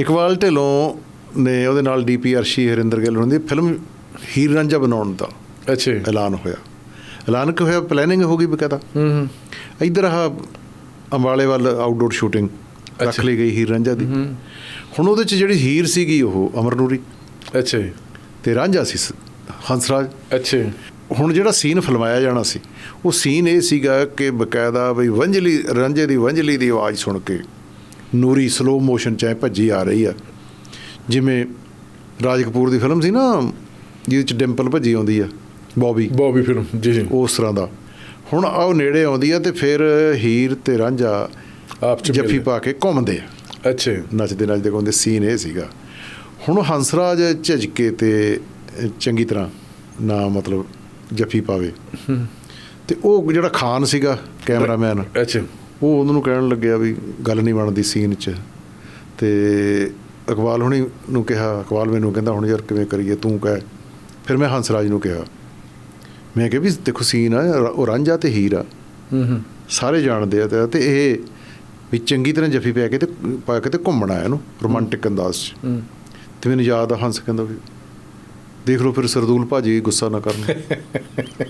ਇਕਬਾਲ ਢਿੱਲੋਂ ਨੇ ਉਹਦੇ ਨਾਲ ਡੀਪੀ ਅਰਸ਼ੀ ਹਰਿੰਦਰ ਗਿੱਲ ਹੋਣ ਦੀ ਫਿਲਮ ਹੀਰ ਰਾਂਝਾ ਬਣਾਉਣ ਦਾ ਅੱਛਾ ਐਲਾਨ ਹੋਇਆ। ਐਲਾਨ ਕਿ ਹੋਇਆ? ਪਲੈਨਿੰਗ ਹੋ ਗਈ ਬਕਾਇਦਾ। ਹੂੰ ਹੂੰ। ਇੱਧਰ ਆਹ ਅੰਬਾਲੇ ਵੱਲ ਆਊਟਡੋਰ ਸ਼ੂਟਿੰਗ ਰੱਖ। ਲਈ ਗਈ ਹੀਰ ਰਾਂਝਾ ਦੀ। ਹੁਣ ਉਹਦੇ ਚ ਜਿਹੜੀ ਹੀਰ ਸੀਗੀ ਉਹ ਅਮਰਨੂਰੀ ਅੱਛਾ ਤੇ ਰਾਂਝਾ ਸੀ ਹੰਸਰਾਜ। ਅੱਛਾ ਹੁਣ ਜਿਹੜਾ ਸੀਨ ਫਿਲਮਾਇਆ ਜਾਣਾ ਸੀ ਉਹ ਸੀਨ ਇਹ ਸੀਗਾ ਕਿ ਬਕਾਇਦਾ ਬਈ ਵੰਜਲੀ ਰਾਂਝੇ ਦੀ ਵੰਜਲੀ ਦੀ ਆਵਾਜ਼ ਸੁਣ ਕੇ ਨੂਰੀ ਸਲੋ ਮੋਸ਼ਨ ਚ ਐਂ ਭੱਜੀ ਆ ਰਹੀ ਆ। ਜਿਵੇਂ ਰਾਜ ਕਪੂਰ ਦੀ ਫਿਲਮ ਸੀ ਨਾ ਜਿਹਦੇ ਚ ਡਿੰਪਲ ਭੱਜੀ ਆਉਂਦੀ ਆ ਬੌਬੀ। ਬੌਬੀ ਫਿਲਮ ਜੀ ਜੀ। ਉਸ ਤਰ੍ਹਾਂ ਦਾ। ਹੁਣ ਆ ਉਹ ਨੇੜੇ ਆਉਂਦੀ ਆ ਤੇ ਫਿਰ ਹੀਰ ਤੇ ਰਾਂਝਾ ਆਪ ਚ ਜੱਫੀ। ਪਾ ਕੇ ਘੁੰਮਦੇ ਆ। ਅੱਛਾ। ਨੱਚਦੇ ਨੱਚਦੇ ਗਾਉਂਦੇ ਸੀਨ ਇਹ ਸੀਗਾ। ਹੁਣ ਹੰਸਰਾਜ ਝਿਜਕੇ ਤੇ ਚੰਗੀ ਤਰ੍ਹਾਂ ਨਾ ਮਤਲਬ ਜੱਫੀ ਪਾਵੇ। ਤੇ ਉਹ ਜਿਹੜਾ ਖਾਨ ਸੀਗਾ ਕੈਮਰਾਮੈਨ। ਅੱਛਾ। ਉਹ ਉਹਨਾਂ ਨੂੰ ਕਹਿਣ ਲੱਗਿਆ ਵੀ ਗੱਲ ਨਹੀਂ ਬਣਦੀ ਸੀਨ 'ਚ। ਤੇ ਇਕਬਾਲ ਹੁਣੀ ਨੂੰ ਕਿਹਾ ਇਕਬਾਲ ਮੈਨੂੰ ਕਹਿੰਦਾ ਹੁਣ ਯਾਰ ਕਿਵੇਂ ਕਰੀਏ ਤੂੰ ਕਹਿ। ਫਿਰ ਮੈਂ ਹੰਸਰਾਜ ਨੂੰ ਕਿਹਾ। ਮੈਂ ਕਿਹਾ ਵੀ ਦੇਖੋ ਸੀਨ ਆ ਉਹ ਰਾਂਝਾ ਤੇ ਹੀਰ। ਆ ਹੂੰ ਹੂੰ। ਸਾਰੇ ਜਾਣਦੇ ਆ ਤੇ- ਇਹ ਵੀ ਚੰਗੀ ਤਰ੍ਹਾਂ ਜੱਫੀ ਪਾ ਕੇ ਤੇ ਪਾ ਕੇ ਤੇ ਘੁੰਮਣਾ ਹੈ। ਇਹਨੂੰ ਰੋਮਾਂਟਿਕ ਅੰਦਾਜ਼ 'ਚ। ਤੇ ਮੈਨੂੰ ਯਾਦ ਆ ਹੰਸ ਕਹਿੰਦਾ ਵੀ ਦੇਖ ਲਓ ਫਿਰ ਸਰਦੂਲ ਭਾਜੀ ਗੁੱਸਾ ਨਾ ਕਰਨ।